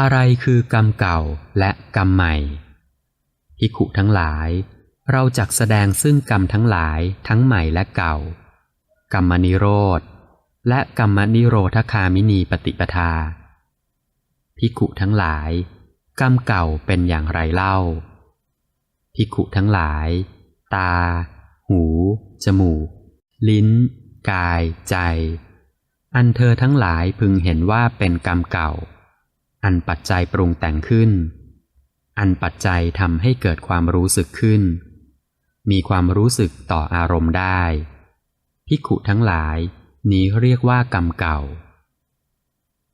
อะไรคือกรรมเก่าและกรรมใหม่ภิขุทั้งหลาย เราจักแสดงซึ่งกรรมทั้งหลายทั้งใหม่และเก่า กรรมนิโรธ และกรรมนิโรธคามินีปฏิปทาภิขุทั้งหลาย กรรมเก่าเป็นอย่างไรเล่าภิขุทั้งหลาย ตา หู จมูก ลิ้น กาย ใจ อันเธอทั้งหลายพึงเห็นว่าเป็นกรรมเก่า อันปัจจัยปรุงแต่งขึ้น อันปัจจัยทำให้เกิดความรู้สึกขึ้น มีความรู้สึกต่ออารมณ์ได้ภิกุทั้งหลาย นี้เรียกว่ากรรมเก่า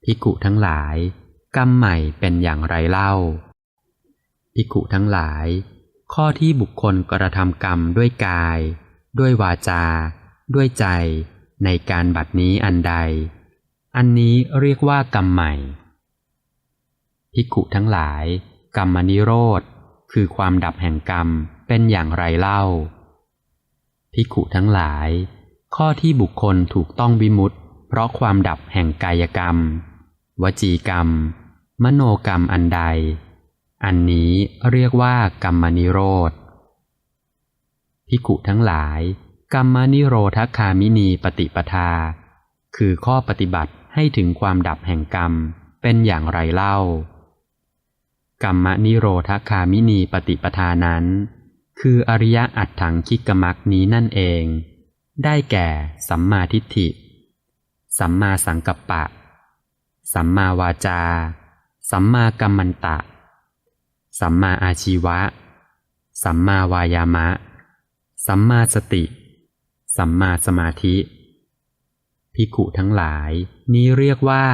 ภิกุทั้งหลาย กรรมใหม่เป็นอย่างไรเล่าภิกุทั้งหลาย ข้อที่บุคคลกระทำกรรมด้วยกาย ด้วยวาจา ด้วยใจ ในการบัดนี้อันใด อันนี้เรียกว่ากรรมใหม่ ภิกขุทั้งหลาย กรรมนิโรธ คือความดับแห่งกรรมเป็นอย่างไรเล่า ภิกขุทั้งหลาย ข้อที่บุคคลถูกต้องวิมุตต์เพราะความดับแห่งกายกรรม วจีกรรม มโนกรรมอันใด อันนี้เรียกว่ากรรมนิโรธภิกขุทั้งหลาย กรรมนิโรธคามินีปฏิปทา คือข้อปฏิบัติให้ถึงความดับแห่งกรรมเป็นอย่างไรเล่า กรรมนิโรธคามินีปฏิปทานั้น คืออริยอัตถังคิกมักนี้นั่นเอง ได้แก่ สัมมาทิฏฐิ สัมมาสังกัปปะ สัมมาวาจา สัมมากัมมันตะ สัมมาอาชีวะ สัมมาวายามะ สัมมาสติ สัมมาสมาธิ ภิกขุทั้งหลาย นี้เรียกว่า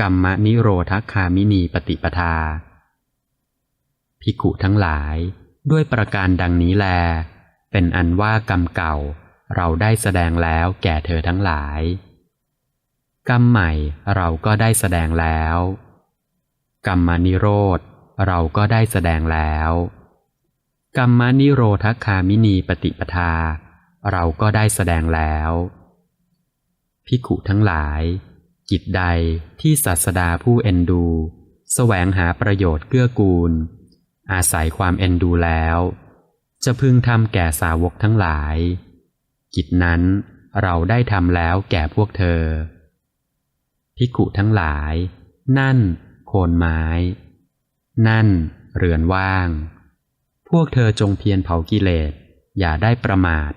กรรมนิโรธคามินีปฏิปทา ภิกขุทั้งหลาย ด้วยประการดังนี้แล เป็นอันว่ากรรมเก่า เราได้แสดงแล้วแก่เธอทั้งหลาย กรรมใหม่เราก็ได้แสดงแล้ว กรรมนิโรธ เราก็ได้แสดงแล้ว กรรมนิโรธคามินีปฏิปทา เราก็ได้แสดงแล้วภิกขุทั้งหลาย กิจใดที่ศาสดาผู้เอ็นดู แสวงหาประโยชน์เกื้อกูล อาศัยความเอ็นดูแล้ว จะพึงทำแก่สาวกทั้งหลาย กิจนั้นเราได้ทำแล้วแก่พวกเธอ พิกุทั้งหลาย นั่น โคนไม้ นั่น เรือนว่าง พวกเธอจงเพียรเผากิเลส อย่าได้ประมาท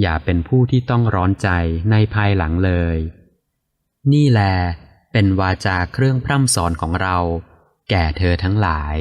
อย่าเป็นผู้ที่ต้องร้อนใจในภายหลังเลย นี่แลเป็นวาจาเครื่องพร่ำสอนของเรา แก่เธอทั้งหลาย